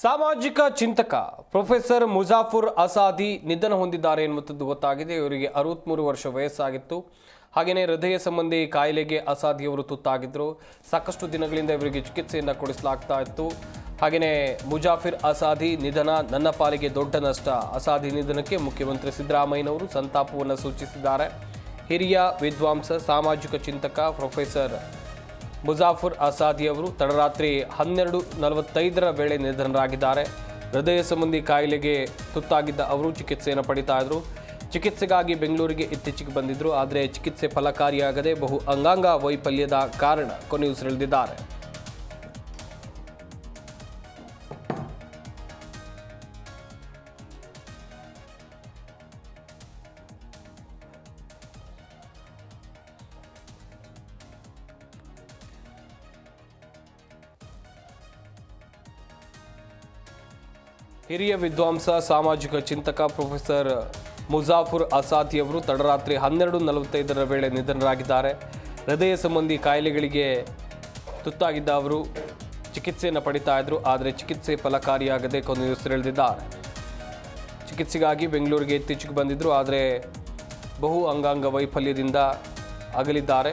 ಸಾಮಾಜಿಕ ಚಿಂತಕ ಪ್ರೊಫೆಸರ್ ಮುಜಾಫುರ್ ಅಸಾದಿ ನಿಧನ ಹೊಂದಿದ್ದಾರೆ ಎನ್ನುವಂಥದ್ದು ಗೊತ್ತಾಗಿದೆ. ಇವರಿಗೆ ಅರವತ್ಮೂರು ವರ್ಷ ವಯಸ್ಸಾಗಿತ್ತು. ಹಾಗೆಯೇ ಹೃದಯ ಸಂಬಂಧಿ ಕಾಯಿಲೆಗೆ ಅಸಾದಿಯವರು ತುತ್ತಾಗಿದ್ದರು ಸಾಕಷ್ಟು ದಿನಗಳಿಂದ ಇವರಿಗೆ ಚಿಕಿತ್ಸೆಯನ್ನು ಕೊಡಿಸಲಾಗ್ತಾ ಇತ್ತು. ಹಾಗೆಯೇ ಮುಜಾಫಿರ್ ಅಸಾದಿ ನಿಧನ ನನ್ನ ಪಾಲಿಗೆ ದೊಡ್ಡ ನಷ್ಟ. ಅಸಾದಿ ನಿಧನಕ್ಕೆ ಮುಖ್ಯಮಂತ್ರಿ ಸಿದ್ದರಾಮಯ್ಯನವರು ಸಂತಾಪವನ್ನು ಸೂಚಿಸಿದ್ದಾರೆ. ಹಿರಿಯ ವಿದ್ವಾಂಸ, ಸಾಮಾಜಿಕ ಚಿಂತಕ ಪ್ರೊಫೆಸರ್ ಮುಜಾಫರ್ ಅಸಾದಿ ಅವರು ತಡರಾತ್ರಿ ಹನ್ನೆರಡು ನಲವತ್ತೈದರ ವೇಳೆ ನಿಧನರಾಗಿದ್ದಾರೆ. ಹೃದಯ ಸಂಬಂಧಿ ಕಾಯಿಲೆಗೆ ತುತ್ತಾಗಿದ್ದ ಅವರು ಚಿಕಿತ್ಸೆಯನ್ನು ಪಡಿತಾ ಇದ್ದರು. ಚಿಕಿತ್ಸೆಗಾಗಿ ಬೆಂಗಳೂರಿಗೆ ಇತ್ತೀಚೆಗೆ ಬಂದಿದ್ದರು. ಆದರೆ ಚಿಕಿತ್ಸೆ ಫಲಕಾರಿಯಾಗದೆ ಬಹು ಅಂಗಾಂಗ ವೈಫಲ್ಯದ ಕಾರಣ ಕೊನೆಯುಸಿರೆಳೆದಿದ್ದಾರೆ. ಹಿರಿಯ ವಿದ್ವಾಂಸ, ಸಾಮಾಜಿಕ ಚಿಂತಕ ಪ್ರೊಫೆಸರ್ ಮುಜಾಫುರ್ ಅಸಾದಿಯವರು ತಡರಾತ್ರಿ ಹನ್ನೆರಡು ನಲವತ್ತೈದರ ವೇಳೆ ನಿಧನರಾಗಿದ್ದಾರೆ. ಹೃದಯ ಸಂಬಂಧಿ ಕಾಯಿಲೆಗಳಿಗೆ ತುತ್ತಾಗಿದ್ದ ಅವರು ಚಿಕಿತ್ಸೆಯನ್ನು ಪಡಿತಾ ಇದ್ದರು ಆದರೆ ಚಿಕಿತ್ಸೆ ಫಲಕಾರಿಯಾಗದೆ ಕೊನೆಯುಸಿರೆಳೆದಿದ್ದಾರೆ ಚಿಕಿತ್ಸೆಗಾಗಿ ಬೆಂಗಳೂರಿಗೆ ಇತ್ತೀಚೆಗೆ ಬಂದಿದ್ದರು ಆದರೆ ಬಹು ಅಂಗಾಂಗ ವೈಫಲ್ಯದಿಂದ ಅಗಲಿದ್ದಾರೆ.